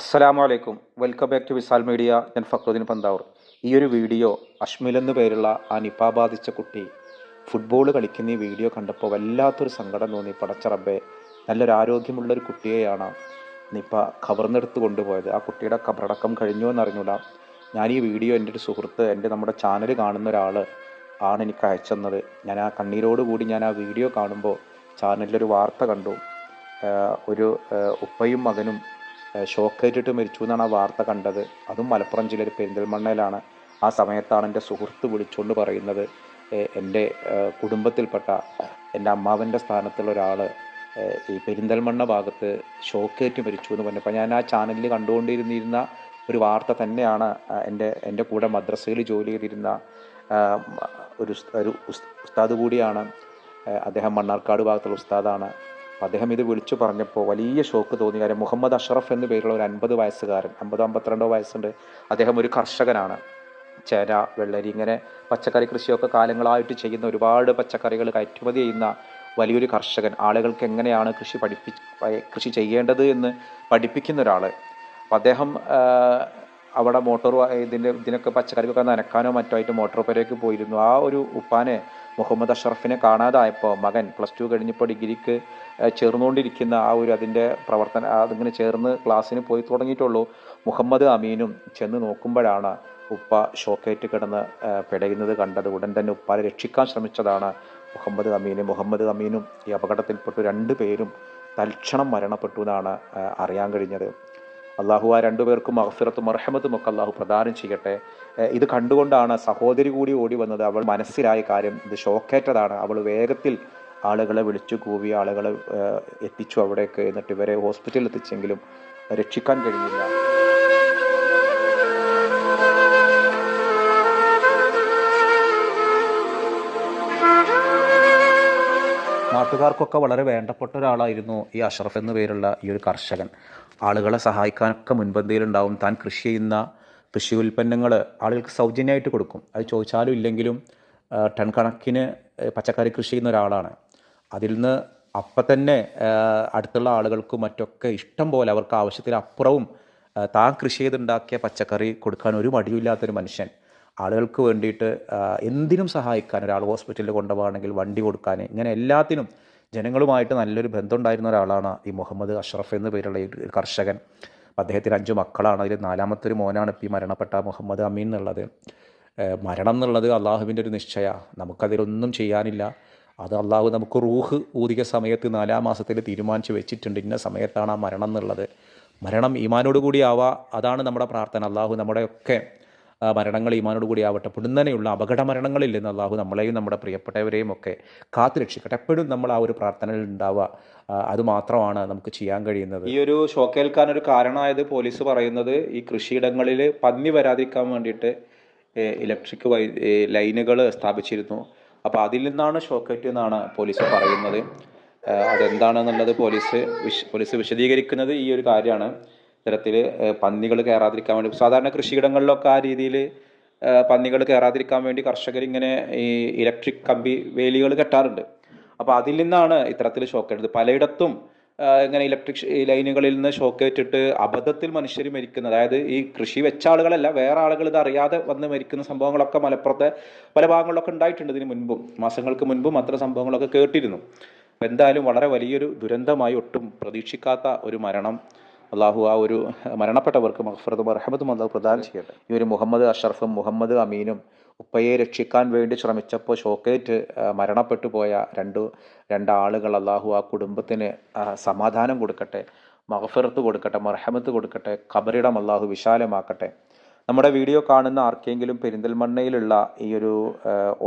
അസ്സലാമു അലൈക്കും welcome back to Visal media. ഞാൻ ഫക്രുദ്ദീൻ പന്താവൂർ. ഈ ഒരു വീഡിയോ അഷ്മിൽ എന്ന് പേരുള്ള ആ നിപ ബാധിച്ച കുട്ടി ഫുട്ബോൾ കളിക്കുന്ന ഈ വീഡിയോ കണ്ടപ്പോൾ വല്ലാത്തൊരു സങ്കടം തോന്നി. പടച്ചറബെ നല്ലൊരു ആരോഗ്യമുള്ളൊരു കുട്ടിയെയാണ് നിപ കവർന്നെടുത്ത് കൊണ്ടുപോയത്. ആ കുട്ടിയുടെ കബറടക്കം കഴിഞ്ഞു എന്നറിഞ്ഞൂല ഞാൻ ഈ വീഡിയോ എന്റെ ഒരു സുഹൃത്ത് എന്റെ നമ്മുടെ ചാനൽ കാണുന്ന ഒരാൾ ആണ് എനിക്ക് അയച്ചെന്നത് ഞാൻ ആ കണ്ണീരോട് കൂടി ഞാൻ ആ വീഡിയോ കാണുമ്പോൾ ചാനലിലൊരു വാർത്ത കണ്ടു. ഒരു ഉപ്പയും മകനും ഷോക്കേറ്റിട്ട് മരിച്ചു എന്നാണ് ആ വാർത്ത കണ്ടത്. അതും മലപ്പുറം ജില്ലയിൽ പെരിന്തൽമണ്ണയിലാണ്. ആ സമയത്താണ് എന്റെ സുഹൃത്ത് വിളിച്ചുകൊണ്ട് പറയുന്നത് എന്റെ കുടുംബത്തിൽപ്പെട്ട എന്റെ അമ്മാവന്റെ സ്ഥാനത്തുള്ള ഒരാൾ ഈ പെരിന്തൽമണ്ണ ഭാഗത്ത് ഷോക്കേറ്റ് മരിച്ചു എന്ന് പറഞ്ഞപ്പോൾ ഞാൻ ആ ചാനലിൽ കണ്ടുകൊണ്ടിരുന്നിരുന്ന ഒരു വാർത്ത തന്നെയാണ് എന്റെ എന്റെ കൂടെ മദ്രസയിൽ ജോലി ചെയ്തിരുന്ന ഒരു ഒരു ഉസ്- ഉസ്താദ് കൂടിയാണ് അദ്ദേഹം മണ്ണാർക്കാട് ഭാഗത്തുള്ള ഉസ്താദാണ്. അദ്ദേഹം ഇത് വിളിച്ചു പറഞ്ഞപ്പോൾ വലിയ ഷോക്ക് തോന്നി. കാര്യം മുഹമ്മദ് അഷറഫ് എന്ന പേരുള്ള ഒരു അൻപത് വയസ്സുകാരൻ അമ്പതോ അമ്പത്തിരണ്ടോ വയസ്സുണ്ട്. അദ്ദേഹം ഒരു കർഷകനാണ്. ചേര വെള്ളരി ഇങ്ങനെ പച്ചക്കറി കൃഷിയൊക്കെ കാലങ്ങളായിട്ട് ചെയ്യുന്ന ഒരുപാട് പച്ചക്കറികൾ കയറ്റുമതി ചെയ്യുന്ന വലിയൊരു കർഷകൻ. ആളുകൾക്ക് എങ്ങനെയാണ് കൃഷി പഠിപ്പി കൃഷി ചെയ്യേണ്ടത് എന്ന് പഠിപ്പിക്കുന്ന ഒരാൾ അപ്പം അദ്ദേഹം അവിടെ മോട്ടോർ ഇതിന്റെ ഇതിനൊക്കെ പച്ചക്കറിക്കൊക്കെ നനക്കാനോ മറ്റോ ആയിട്ട് മോട്ടോർ പുരയ്ക്ക് പോയിരുന്നു. ആ ഒരു ഉപ്പാനെ മുഹമ്മദ് അഷറഫിനെ കാണാതായപ്പോൾ മകൻ പ്ലസ് ടു കഴിഞ്ഞപ്പോൾ ഡിഗ്രിക്ക് ചേർന്നുകൊണ്ടിരിക്കുന്ന ആ ഒരു അതിന്റെ പ്രവർത്തന അതിങ്ങനെ ചേർന്ന് ക്ലാസ്സിന് പോയി തുടങ്ങിയിട്ടുള്ളൂ. മുഹമ്മദ് അമീനും ചെന്ന് നോക്കുമ്പോഴാണ് ഉപ്പ ഷോക്കേറ്റ് കിടന്ന് പിടയുന്നത് കണ്ടത്. ഉടൻ തന്നെ ഉപ്പാനെ രക്ഷിക്കാൻ ശ്രമിച്ചതാണ് മുഹമ്മദ് അമീന്. മുഹമ്മദ് അമീനും ഈ അപകടത്തിൽപ്പെട്ടു. രണ്ട് പേരും തൽക്ഷണം മരണപ്പെട്ടു എന്നാണ് അറിയാൻ കഴിഞ്ഞത്. അള്ളാഹു ആ രണ്ടുപേർക്കും അഹ്ഫിറത്തും അർഹമത്തും ഒക്കെ അള്ളാഹു പ്രദാനം ചെയ്യട്ടെ. ഇത് കണ്ടുകൊണ്ടാണ് സഹോദരി കൂടി ഓടി വന്നത്. അവൾ മനസ്സിലായ കാര്യം ഇത് ഷോക്കേറ്റതാണ്. അവൾ വേഗത്തിൽ ആളുകളെ വിളിച്ചു കൂവി ആളുകളെ എത്തിച്ചു അവിടേക്ക്. എന്നിട്ട് ഇവരെ ഹോസ്പിറ്റലിൽ എത്തിച്ചെങ്കിലും രക്ഷിക്കാൻ കഴിഞ്ഞില്ല നാട്ടുകാർക്കൊക്കെ വളരെ വേണ്ടപ്പെട്ട ഒരാളായിരുന്നു ഈ അഷറഫ് എന്ന പേരുള്ള ഈ ഒരു കർഷകൻ. ആളുകളെ സഹായിക്കാനൊക്കെ മുൻപന്തിയിലുണ്ടാവും. താൻ കൃഷി ചെയ്യുന്ന കൃഷി ഉൽപ്പന്നങ്ങൾ ആളുകൾക്ക് സൗജന്യമായിട്ട് കൊടുക്കും. അത് ചോദിച്ചാലും ഇല്ലെങ്കിലും ടൺ കണക്കിന് പച്ചക്കറി കൃഷി ചെയ്യുന്ന ഒരാളാണ്. അതിൽ നിന്ന് അപ്പം തന്നെ അടുത്തുള്ള ആളുകൾക്കും മറ്റൊക്കെ ഇഷ്ടം പോലെ അവർക്ക് ആവശ്യത്തിന് അപ്പുറവും താൻ കൃഷി ചെയ്തുണ്ടാക്കിയ പച്ചക്കറി കൊടുക്കാൻ ഒരു മടിയില്ലാത്തൊരു മനുഷ്യൻ. ആളുകൾക്ക് വേണ്ടിയിട്ട് എന്തിനും സഹായിക്കാൻ ഒരാൾ ഹോസ്പിറ്റലിൽ കൊണ്ടുപോകണമെങ്കിൽ വണ്ടി കൊടുക്കാൻ. ഇങ്ങനെ എല്ലാത്തിനും ജനങ്ങളുമായിട്ട് നല്ലൊരു ബന്ധമുണ്ടായിരുന്ന ഒരാളാണ് ഈ മുഹമ്മദ് അഷ്റഫ് എന്ന് പേരുള്ള ഈ കർഷകൻ. അദ്ദേഹത്തിന് അഞ്ച് മക്കളാണ്. അതിൽ നാലാമത്തെ ഒരു മോനാണ് ഇപ്പോൾ ഈ മരണപ്പെട്ട മുഹമ്മദ് അമീൻ എന്നുള്ളത്. മരണം എന്നുള്ളത് അള്ളാഹുവിന്റെ ഒരു നിശ്ചയ. നമുക്കതിലൊന്നും ചെയ്യാനില്ല. അത് അള്ളാഹു നമുക്ക് റൂഹ് ഊതിക സമയത്ത് നാലാം മാസത്തിൽ തീരുമാനിച്ച് വെച്ചിട്ടുണ്ട്. ഇന്ന സമയത്താണ് ആ മരണം എന്നുള്ളത്. മരണം ഈമാനോട് കൂടി ആവാ. അതാണ് നമ്മുടെ പ്രാർത്ഥന. അള്ളാഹു നമ്മുടെയൊക്കെ മരണങ്ങൾ ഈമാനോട് കൂടി ആവട്ടെ. പൊടുന്നനെയുള്ള അപകട മരണങ്ങളിൽ നിന്ന് അള്ളാഹു നമ്മളെയും നമ്മുടെ പ്രിയപ്പെട്ടവരെയും ഒക്കെ കാത്തു രക്ഷിക്കട്ടെ. എപ്പോഴും നമ്മൾ ആ ഒരു പ്രാർത്ഥനയിൽ ഉണ്ടാവുക. അതുമാത്രമാണ് അത് മാത്രമാണ് നമുക്ക് ചെയ്യാൻ കഴിയുന്നത്. ഈ ഒരു ഷോക്കേൽക്കാൻ ഒരു കാരണമായത് പോലീസ് പറയുന്നത് ഈ കൃഷിയിടങ്ങളിൽ പന്നി വരാതിരിക്കാൻ വേണ്ടിയിട്ട് ഇലക്ട്രിക് വൈ ലൈനുകൾ സ്ഥാപിച്ചിരുന്നു. അപ്പോൾ അതിൽ നിന്നാണ് ഷോക്കേറ്റ് എന്നാണ് പോലീസ് പറയുന്നത്. അതെന്താണെന്നുള്ളത് പോലീസ് വിശ് പോലീസ് വിശദീകരിക്കുന്നത് ഈ ഒരു കാര്യമാണ്. ഇത്തരത്തിൽ പന്നികൾ കയറാതിരിക്കാൻ വേണ്ടി സാധാരണ കൃഷിയിടങ്ങളിലൊക്കെ ആ രീതിയിൽ പന്നികൾ കയറാതിരിക്കാൻ വേണ്ടി കർഷകർ ഇങ്ങനെ ഈ ഇലക്ട്രിക് കമ്പി വേലികൾ കെട്ടാറുണ്ട്. അപ്പോൾ അതിൽ നിന്നാണ് ഇത്തരത്തിൽ ഷോക്ക് പലയിടത്തും ഇങ്ങനെ ഇലക്ട്രിക് ലൈനുകളിൽ നിന്ന് ഷോക്ക് ഏറ്റിട്ട് അബദ്ധത്തിൽ മനുഷ്യർ മരിക്കുന്ന അതായത് ഈ കൃഷി വെച്ച ആളുകളല്ല വേറെ ആളുകൾ ഇത് അറിയാതെ വന്ന് മരിക്കുന്ന സംഭവങ്ങളൊക്കെ മലപ്പുറത്തെ പല ഭാഗങ്ങളിലൊക്കെ ഉണ്ടായിട്ടുണ്ട് ഇതിന് മുൻപും. മാസങ്ങൾക്ക് മുൻപും അത്തരം സംഭവങ്ങളൊക്കെ കേട്ടിരുന്നു. എന്തായാലും വളരെ വലിയൊരു ദുരന്തമായി ഒട്ടും പ്രതീക്ഷിക്കാത്ത ഒരു മരണം അള്ളാഹു ആ ഒരു മരണപ്പെട്ടവർക്ക് മഹഫറത്തും റഹമത്തും അള്ളാഹു പ്രദാനം ചെയ്യട്ടെ. ഈ ഒരു മുഹമ്മദ് അഷറഫും മുഹമ്മദ് അമീനും ഉപ്പയെ രക്ഷിക്കാൻ വേണ്ടി ശ്രമിച്ചപ്പോൾ ഷോക്കേറ്റ് മരണപ്പെട്ടു പോയ രണ്ടു രണ്ടാളുകൾ അള്ളാഹു ആ കുടുംബത്തിന് സമാധാനം കൊടുക്കട്ടെ മഹഫറത്ത് കൊടുക്കട്ടെ മർഹമത്ത് കൊടുക്കട്ടെ കബറിടം അള്ളാഹു വിശാലമാക്കട്ടെ. നമ്മുടെ വീഡിയോ കാണുന്ന ആർക്കെങ്കിലും പെരിന്തൽമണ്ണയിലുള്ള ഈ ഒരു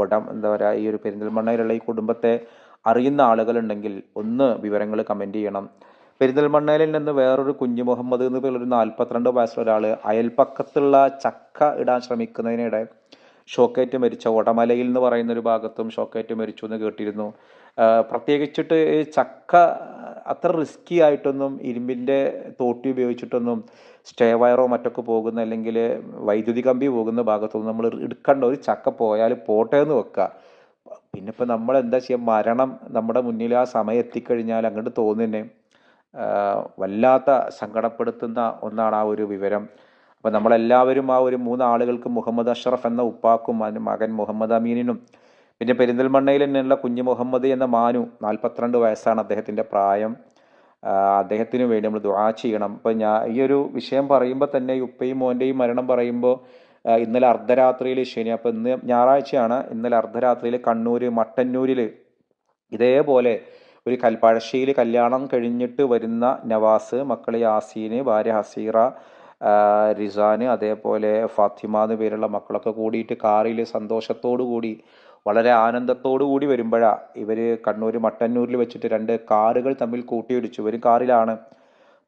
ഉടം എന്താ പറയുക ഈ ഒരു പെരിന്തൽമണ്ണയിലുള്ള ഈ കുടുംബത്തെ അറിയുന്ന ആളുകളുണ്ടെങ്കിൽ ഒന്ന് വിവരങ്ങൾ കമന്റ് ചെയ്യണം. പെരിന്തൽമണ്ണയിൽ നിന്ന് വേറൊരു കുഞ്ഞു മുഹമ്മദ് എന്ന് പേരുള്ള നാൽപ്പത്തിരണ്ട് വയസ്സുള്ള ഒരാൾ അയൽപ്പക്കത്തുള്ള ചക്ക ഇടാൻ ശ്രമിക്കുന്നതിനിടെ ഷോക്കേറ്റ് മരിച്ച ഉടമലയിൽ എന്ന് പറയുന്ന ഒരു ഭാഗത്തും ഷോക്കേറ്റ് മരിച്ചു എന്ന് കേട്ടിരുന്നു. പ്രത്യേകിച്ചിട്ട് ചക്ക അത്ര റിസ്കി ആയിട്ടൊന്നും ഇരുമ്പിന്റെ തോട്ടി ഉപയോഗിച്ചിട്ടൊന്നും സ്റ്റേ വയറോ മറ്റൊക്കെ പോകുന്ന അല്ലെങ്കിൽ വൈദ്യുതി കമ്പി പോകുന്ന ഭാഗത്തൊന്നും നമ്മൾ എടുക്കേണ്ട. ഒരു ചക്ക പോയാൽ പോട്ടെ എന്ന് വെക്കുക. പിന്നെ ഇപ്പം നമ്മൾ എന്താ ചെയ്യുക മരണം നമ്മുടെ മുന്നിൽ ആ സമയം എത്തിക്കഴിഞ്ഞാൽ അങ്ങോട്ട് തോന്നുന്നേ വല്ലാത്ത സങ്കടപ്പെടുത്തുന്ന ഒന്നാണ് ആ ഒരു വിവരം. അപ്പം നമ്മളെല്ലാവരും ആ ഒരു മൂന്ന് ആളുകൾക്ക് മുഹമ്മദ് അഷ്റഫ് എന്ന ഉപ്പാക്കും മകൻ മുഹമ്മദ് അമീനിനും പിന്നെ പെരിന്തൽമണ്ണയിൽ തന്നെയുള്ള കുഞ്ഞ് മുഹമ്മദ് എന്ന മാനു നാൽപ്പത്തിരണ്ട് വയസ്സാണ് അദ്ദേഹത്തിന്റെ പ്രായം. അദ്ദേഹത്തിന് വേണ്ടി നമ്മൾ ദുആ ചെയ്യണം. അപ്പോൾ ഞാൻ ഈ ഒരു വിഷയം പറയുമ്പോൾ തന്നെ ഉപ്പയും മോന്റെയും മരണം പറയുമ്പോൾ ഇന്നലെ അർദ്ധരാത്രിയിൽ ശനി അപ്പോൾ ഇന്ന് ഞായറാഴ്ചയാണ് ഇന്നലെ അർദ്ധരാത്രിയിൽ കണ്ണൂർ മട്ടന്നൂരിൽ ഇതേപോലെ ഒരു കൽപ്പഴശ്ശിയിൽ കല്യാണം കഴിഞ്ഞിട്ട് വരുന്ന നവാസ് മക്കൾ യാസീന് ഭാര്യ ഹസീറ റിസാന് അതേപോലെ ഫാത്തിമ എന്ന് പേരുള്ള മക്കളൊക്കെ കൂടിയിട്ട് കാറിൽ സന്തോഷത്തോടു കൂടി വളരെ ആനന്ദത്തോടു കൂടി വരുമ്പോഴാ ഇവർ കണ്ണൂർ മട്ടന്നൂരിൽ വെച്ചിട്ട് രണ്ട് കാറുകൾ തമ്മിൽ കൂട്ടിയിടിച്ചു. ഒരു കാറിലാണ്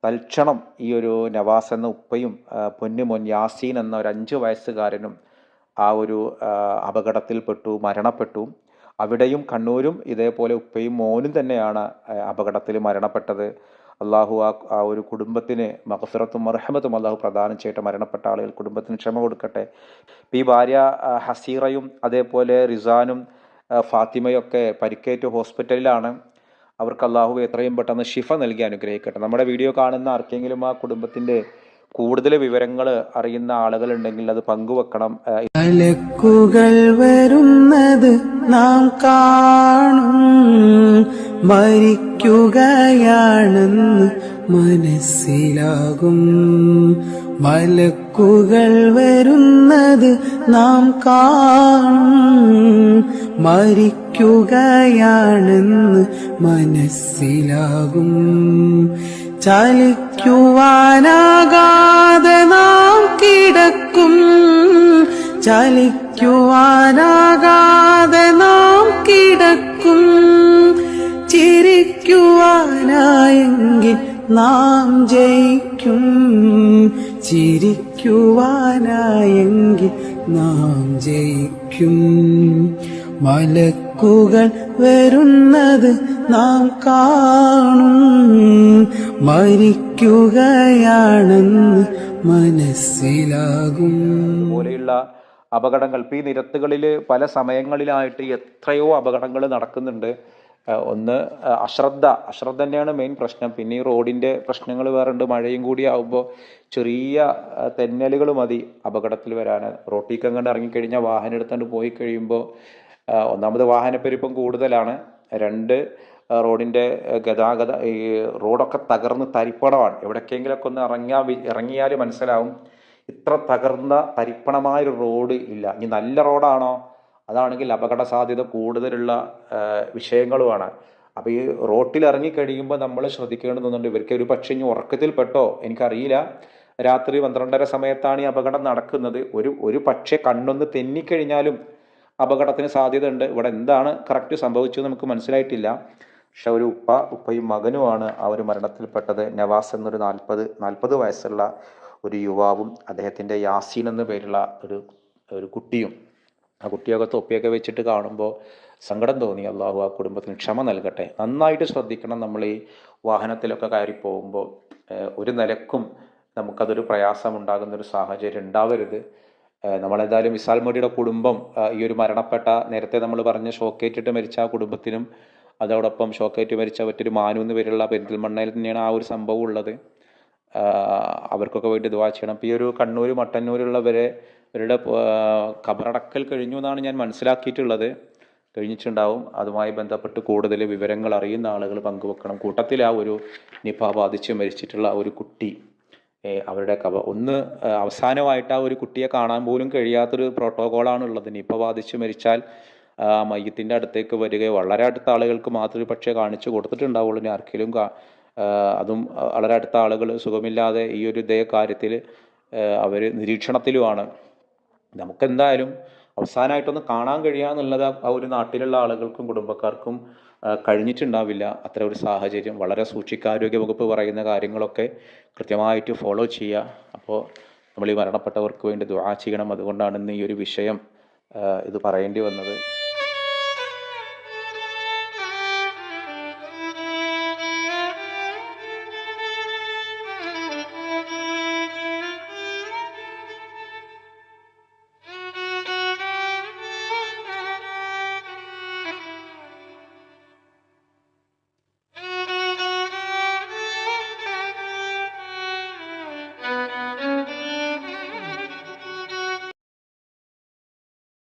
തൽക്ഷണം ഈ ഒരു നവാസ് എന്ന ഉപ്പയും പൊന്നുമോൻ യാസീൻ എന്ന ഒരു അഞ്ച് വയസ്സുകാരനും ആ ഒരു അപകടത്തിൽപ്പെട്ടു മരണപ്പെട്ടു. അവിടെയും കണ്ണൂരും ഇതേപോലെ ഉപ്പയും മോനും തന്നെയാണ് അപകടത്തിൽ മരണപ്പെട്ടത്. അള്ളാഹു ആ ആ ഒരു കുടുംബത്തിന് മഹസുറത്തും മർഹമത്തും അള്ളാഹു പ്രദാനം ചെയ്യട്ടെ മരണപ്പെട്ട ആളുകൾ കുടുംബത്തിന് ക്ഷമ കൊടുക്കട്ടെ. ഈ ഭാര്യ ഹസീറയും അതേപോലെ റിസാനും ഫാത്തിമയൊക്കെ പരിക്കേറ്റ് ഹോസ്പിറ്റലിലാണ്. അവർക്ക് അള്ളാഹു എത്രയും പെട്ടെന്ന് ഷിഫ നൽകി അനുഗ്രഹിക്കട്ടെ. നമ്മുടെ വീഡിയോ കാണുന്ന ആർക്കെങ്കിലും ആ കുടുംബത്തിന്റെ കൂടുതൽ വിവരങ്ങൾ അറിയുന്ന ആളുകളുണ്ടെങ്കിൽ അത് പങ്കുവെക്കണം. നാം കാണും. മരിക്കുകയാണെന്ന് മനസ്സിലാകും. മലക്കുകൾ വരുന്നത് നാം കാണും. മരിക്കുകയാണെന്ന് മനസ്സിലാകും. ചലിക്കുവാനാകാതെ നാം കിടക്കും. ചലിക്കുവാനാകാതെ നാം കിടക്കും. ചിരിക്കുവാനായെങ്കിൽ നാം ജയിക്കും. ചിരിക്കുവാനായെങ്കിൽ നാം ജയിക്കും. മലക്കുകൾ വരുന്നത് നാം കാണും. മരിക്കുകയാണെന്ന് മനസ്സിലാകും. പോലെയുള്ള അപകടങ്ങൾ ഈ നിരത്തുകളിൽ പല സമയങ്ങളിലായിട്ട് എത്രയോ അപകടങ്ങൾ നടക്കുന്നുണ്ട്. ഒന്ന് അശ്രദ്ധ. അശ്രദ്ധ തന്നെയാണ് മെയിൻ പ്രശ്നം. പിന്നെ ഈ റോഡിന്റെ പ്രശ്നങ്ങൾ വേറെ ഉണ്ട്. മഴയും കൂടി ആകുമ്പോൾ ചെറിയ തെന്നലുകൾ മതി അപകടത്തിൽ വരാൻ റോട്ടിൽ കങ്ങണ്ട് ഇറങ്ങിക്കഴിഞ്ഞാൽ വാഹനം എടുത്തുകൊണ്ട് പോയി കഴിയുമ്പോൾ ഒന്നാമത് വാഹനപ്പെരുപ്പം കൂടുതലാണ്. രണ്ട് റോഡിന്റെ ഗതാഗത ഈ റോഡൊക്കെ തകർന്ന് തരിപ്പണമാണ്. എവിടേക്കെങ്കിലൊക്കെ ഒന്ന് ഇറങ്ങിയാൽ ഇറങ്ങിയാൽ മനസ്സിലാവും. ഇത്ര തകർന്ന തരിപ്പണമായൊരു റോഡ് ഇല്ല. ഇനി നല്ല റോഡാണോ? അതാണെങ്കിൽ അപകട സാധ്യത കൂടുതലുള്ള വിഷയങ്ങളുമാണ്. അപ്പോൾ ഈ റോട്ടിൽ ഇറങ്ങി കഴിയുമ്പോൾ നമ്മൾ ശ്രദ്ധിക്കേണ്ടതുണ്ട് ഇവർക്ക് ഒരു പക്ഷേ ഇനി ഉറക്കത്തിൽപ്പെട്ടോ എനിക്കറിയില്ല. രാത്രി പന്ത്രണ്ടര സമയത്താണ് ഈ അപകടം നടക്കുന്നത്. ഒരു ഒരു പക്ഷേ കണ്ണൊന്ന് തെന്നിക്കഴിഞ്ഞാലും അപകടത്തിന് സാധ്യതയുണ്ട്. ഇവിടെ എന്താണ് കറക്റ്റ് സംഭവിച്ചത് നമുക്ക് മനസ്സിലായിട്ടില്ല. പക്ഷെ ഒരു ഉപ്പ ഉപ്പയും മകനുമാണ് ആ ഒരു മരണത്തിൽപ്പെട്ടത്. നവാസ് എന്നൊരു നാൽപ്പത് നാൽപ്പത് വയസ്സുള്ള ഒരു യുവാവും അദ്ദേഹത്തിന്റെ യാസീൻ എന്ന പേരുള്ള ഒരു ഒരു കുട്ടിയും ആ കുട്ടിയൊക്കെ തൊപ്പിയൊക്കെ വെച്ചിട്ട് കാണുമ്പോൾ സങ്കടം തോന്നി. അള്ളാഹു ആ കുടുംബത്തിന് ക്ഷമ നൽകട്ടെ. നന്നായിട്ട് ശ്രദ്ധിക്കണം നമ്മൾ ഈ വാഹനത്തിലൊക്കെ കയറി പോകുമ്പോൾ. ഒരു നിലക്കും നമുക്കതൊരു പ്രയാസമുണ്ടാകുന്ന ഒരു സാഹചര്യം ഉണ്ടാവരുത്. ഏഹ് വിശാൽ മോഡിയുടെ കുടുംബം ഈ ഒരു മരണപ്പെട്ട നേരത്തെ നമ്മൾ പറഞ്ഞ ഷോക്കേറ്റിട്ട് മരിച്ച ആ കുടുംബത്തിനും അതോടൊപ്പം ഷോക്കേറ്റ് മരിച്ച മറ്റൊരു മാനു എന്ന് പേരുള്ള പെരിന്തൽമണ്ണയിൽ തന്നെയാണ് ആ ഒരു സംഭവം ഉള്ളത്. അവർക്കൊക്കെ വേണ്ടി ദുവാ ചെയ്യണം. ഈ ഒരു കണ്ണൂർ മട്ടന്നൂരുള്ളവരെ ഇവരുടെ കബറടക്കൽ കഴിഞ്ഞു എന്നാണ് ഞാൻ മനസ്സിലാക്കിയിട്ടുള്ളത്. കഴിഞ്ഞിട്ടുണ്ടാവും. അതുമായി ബന്ധപ്പെട്ട് കൂടുതൽ വിവരങ്ങൾ അറിയുന്ന ആളുകൾ പങ്കുവെക്കണം. കൂട്ടത്തിൽ ആ ഒരു നിപ ബാധിച്ച് മരിച്ചിട്ടുള്ള ഒരു കുട്ടി അവരുടെ കവ ഒന്ന് അവസാനമായിട്ട് ആ ഒരു കുട്ടിയെ കാണാൻ പോലും കഴിയാത്തൊരു പ്രോട്ടോകോളാണ് ഉള്ളത്. നിപ ബാധിച്ച് മരിച്ചാൽ മയ്യത്തിന്റെ അടുത്തേക്ക് വരികയോ വളരെ അടുത്ത ആളുകൾക്ക് മാത്രമേ പക്ഷേ കാണിച്ചു കൊടുത്തിട്ടുണ്ടാവുള്ളൂ. ഇനി ആർക്കെങ്കിലും അതും വളരെ അടുത്ത ആളുകൾ സുഖമില്ലാതെ ഈ ഒരു ഇതേ കാര്യത്തിൽ അവർ നിരീക്ഷണത്തിലുമാണ്. നമുക്കെന്തായാലും അവസാനമായിട്ടൊന്ന് കാണാൻ കഴിയുക എന്നുള്ളത് ആ- ഒരു നാട്ടിലുള്ള ആളുകൾക്കും കുടുംബക്കാർക്കും കഴിഞ്ഞിട്ടുണ്ടാവില്ല. അത്ര ഒരു സാഹചര്യം വളരെ സൂക്ഷിക്കാരോഗ്യ വകുപ്പ് പറയുന്ന കാര്യങ്ങളൊക്കെ കൃത്യമായിട്ട് ഫോളോ ചെയ്യുക. അപ്പോൾ നമ്മൾ ഈ മരണപ്പെട്ടവർക്ക് വേണ്ടി ദുആ ചെയ്യണം. അതുകൊണ്ടാണ് ഇന്ന് ഈ ഒരു വിഷയം ഇത് പറയേണ്ടി വന്നത്.